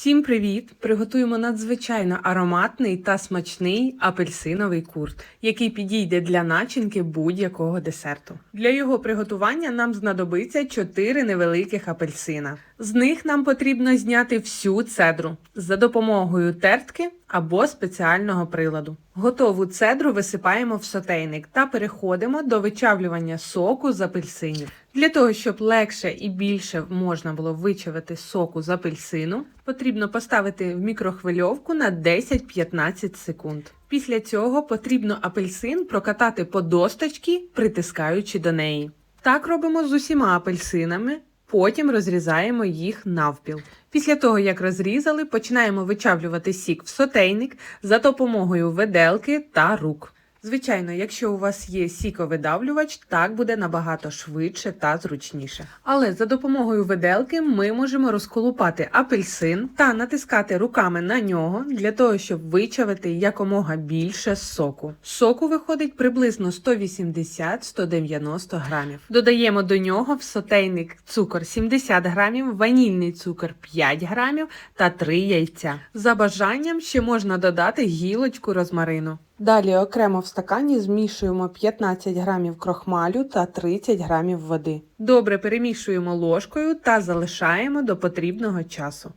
Всім привіт! Приготуємо надзвичайно ароматний та смачний апельсиновий курт, який підійде для начинки будь-якого десерту. Для його приготування нам знадобиться 4 невеликих апельсина. З них нам потрібно зняти всю цедру за допомогою тертки або спеціального приладу. Готову цедру висипаємо в сотейник та переходимо до вичавлювання соку з апельсинів. Для того, щоб легше і більше можна було вичавити соку з апельсину, потрібно поставити в мікрохвильовку на 10-15 секунд. Після цього потрібно апельсин прокатати по досточці, притискаючи до неї. Так робимо з усіма апельсинами. Потім розрізаємо їх навпіл. Після того, як розрізали, починаємо вичавлювати сік в сотейник за допомогою виделки та рук. Звичайно, якщо у вас є сіковидавлювач, так буде набагато швидше та зручніше. Але за допомогою виделки ми можемо розколупати апельсин та натискати руками на нього для того, щоб вичавити якомога більше соку. Соку виходить приблизно 180-190 грамів. Додаємо до нього в сотейник цукор 70 грамів, ванільний цукор 5 грамів та 3 яйця. За бажанням ще можна додати гілочку розмарину. Далі окремо в стакані змішуємо 15 грамів крохмалю та 30 грамів води. Добре перемішуємо ложкою та залишаємо до потрібного часу.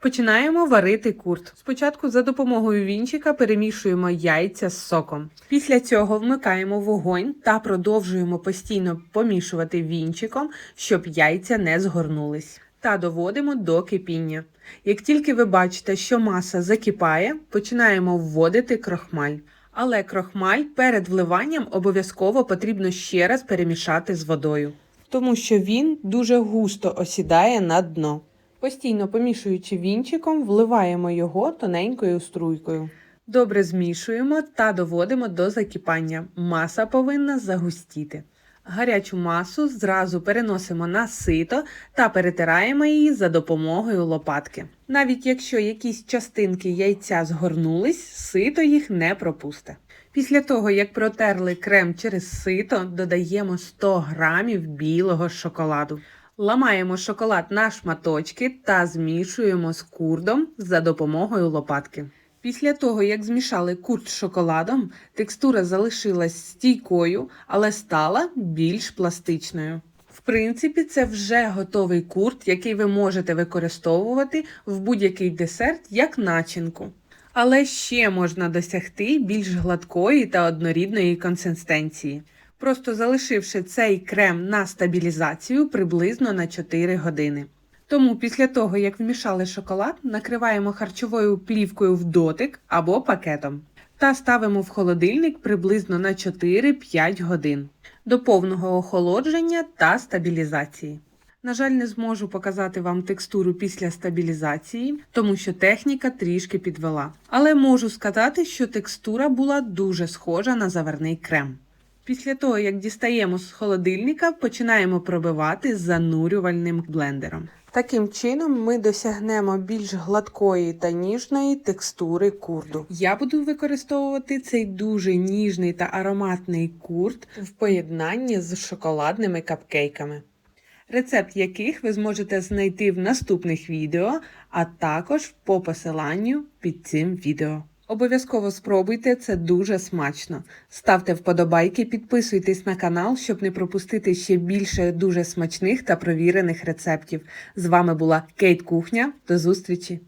Починаємо варити курт. Спочатку за допомогою вінчика перемішуємо яйця з соком. Після цього вмикаємо вогонь та продовжуємо постійно помішувати вінчиком, щоб яйця не згорнулись. Та доводимо до кипіння. Як тільки ви бачите, що маса закипає, починаємо вводити крохмаль. Але крохмаль перед вливанням обов'язково потрібно ще раз перемішати з водою, тому що він дуже густо осідає на дно. Постійно помішуючи вінчиком, вливаємо його тоненькою струйкою. Добре змішуємо та доводимо до закипання. Маса повинна загустіти. Гарячу масу зразу переносимо на сито та перетираємо її за допомогою лопатки. Навіть якщо якісь частинки яйця згорнулись, сито їх не пропусте. Після того, як протерли крем через сито, додаємо 100 грамів білого шоколаду. Ламаємо шоколад на шматочки та змішуємо з курдом за допомогою лопатки. Після того, як змішали курт з шоколадом, текстура залишилась стійкою, але стала більш пластичною. В принципі, це вже готовий курт, який ви можете використовувати в будь-який десерт як начинку. Але ще можна досягти більш гладкої та однорідної консистенції, просто залишивши цей крем на стабілізацію приблизно на 4 години. Тому після того, як вмішали шоколад, накриваємо харчовою плівкою в дотик або пакетом та ставимо в холодильник приблизно на 4-5 годин до повного охолодження та стабілізації. На жаль, не зможу показати вам текстуру після стабілізації, тому що техніка трішки підвела. Але можу сказати, що текстура була дуже схожа на заварний крем. Після того, як дістаємо з холодильника, починаємо пробивати занурювальним блендером. Таким чином ми досягнемо більш гладкої та ніжної текстури курду. Я буду використовувати цей дуже ніжний та ароматний курт в поєднанні з шоколадними капкейками. Рецепт яких ви зможете знайти в наступних відео, а також по посиланню під цим відео. Обов'язково спробуйте, це дуже смачно. Ставте вподобайки, підписуйтесь на канал, щоб не пропустити ще більше дуже смачних та провірених рецептів. З вами була Кейт Кухня. До зустрічі!